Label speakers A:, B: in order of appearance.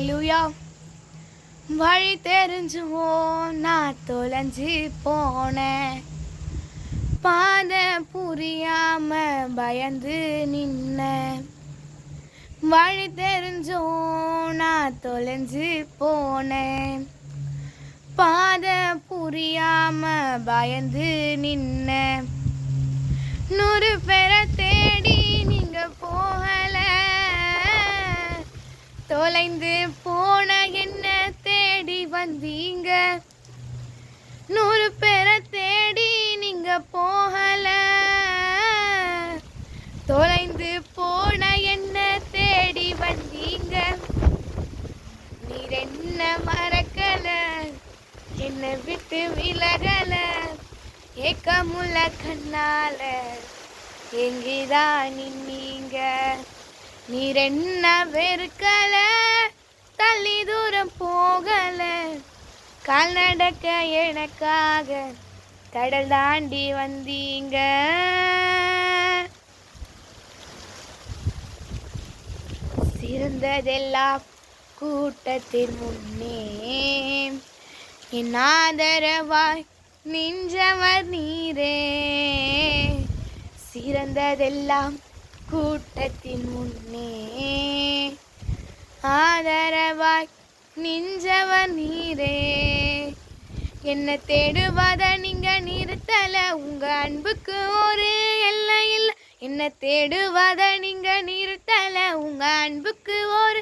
A: ஹalleluya வழி தெரிஞ்சுவோ நான் தொலைஞ்சு போனேன். பாதை புரியாம பயந்து நின்ன வழி தெரிஞ்சோ நான் தொலைஞ்சு போனேன். பாதை புரியாம பயந்து நின்ன தொலைந்து போன என்ன தேடி வந்தீங்க? நூறு பேரை தேடி நீங்க போகல. தொலைந்து போன என்ன தேடி வந்தீங்க? நீர் என்ன மறக்கல? என்னை விட்டு விலகல. ஏக்கமுள்ள கண்ணால எங்கிதான் நீங்க நீர் என்ன வெறுக்கல? தள்ளி தூரம் போகல. கால் நடக்க எனக்காக கடல் தாண்டி வந்தீங்க. சிறந்ததெல்லாம் கூட்டத்தின் முன்னே என் ஆதரவாய் நின்றவர் நீரே. சிறந்ததெல்லாம் கூட்டத்தின் முன்னே ஆதர நின்றவ நீரே. என்ன தேடுவத நீங்க நிறுத்தல உங்க அன்புக்கு ஒரு எல்லை இல்ல. என்ன தேடுவத நீங்க நிறுத்தல உங்க அன்புக்கு ஒரு